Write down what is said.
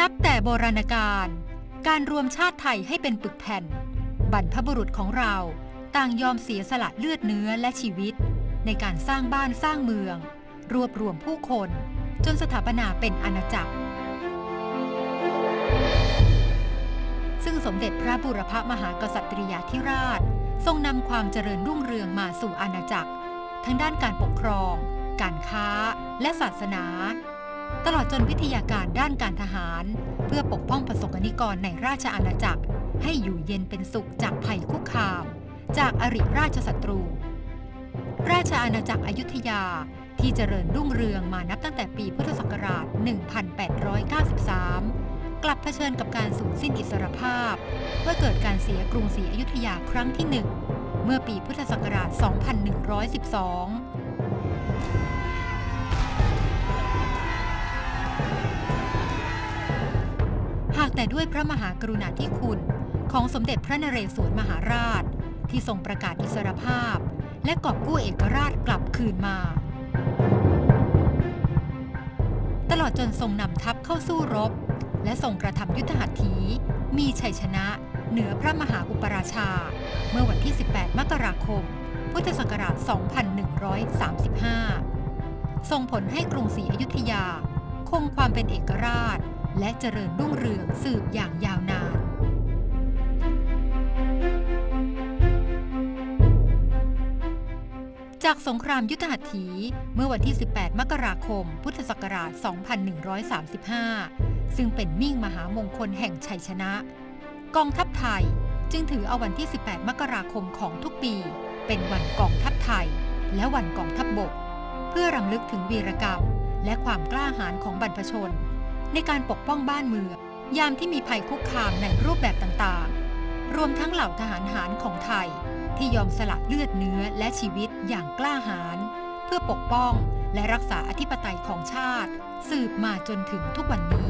นับแต่โบราณกาลการรวมชาติไทยให้เป็นปึกแผ่น บรรพบุรุษของเราต่างยอมเสียสละเลือดเนื้อและชีวิต ในการสร้างบ้านสร้างเมือง รวบรวมผู้คน จนสถาปนาเป็นอาณาจักร ซึ่งสมเด็จพระบุรพมหากษัตริยาธิราช ทรงนำความเจริญรุ่งเรืองมาสู่อาณาจักร ทั้งด้านการปกครอง การค้า และศาสนา ตลอดจนวิทยาการด้านการทหาร เพื่อปกป้องประสบนิกรในราชอาณาจักร ให้อยู่เย็นเป็นสุขจากภัยคุกคาม จากอริราชศัตรู ราชอาณาจักรอยุธยาที่เจริญรุ่งเรืองมานับตั้งแต่ปีพุทธศักราช 1893 กลับเผชิญกับการสูญสิ้นอิสรภาพ เมื่อเกิดการเสียกรุงศรีอยุธยาครั้งที่หนึ่งเมื่อปีพุทธศักราช 2112 แต่ด้วยพระมหากรุณาธิคุณของสมเด็จพระนเรศวรมหาราช ที่ทรงประกาศอิสรภาพ และกอบกู้เอกราชกลับคืนมา ตลอดจนทรงนำทัพเข้าสู้รบ และทรงกระทำยุทธหัตถี มีชัยชนะเหนือพระมหาอุปราชา เมื่อวันที่ 18 มกราคม พุทธศักราช 2135 ส่งผลให้กรุงศรีอยุธยา คงความเป็นเอกราช และเจริญรุ่งเรืองสืบอย่างยาวนาน จากสงครามยุทธหัตถี เมื่อวันที่ 18 มกราคม พุทธศักราช 2135 ซึ่งเป็นมิ่งมหามงคลแห่งชัยชนะ กองทัพไทยจึงถือเอาวันที่ 18 มกราคมของทุกปี เป็นวันกองทัพไทย และวันกองทัพบบก เพื่อรำลึกถึงวีรกรรม และความกล้าหาญของบรรพชน ในการปกป้องบ้านเมือง ยามที่มีภัยคุกคามในรูปแบบต่างๆ รวมทั้งเหล่าทหารหารของไทย ที่ยอมสละเลือดเนื้อและชีวิตอย่างกล้าหาญเพื่อปกป้องและรักษาอธิปไตยของชาติ สืบมาจนถึงทุกวันนี้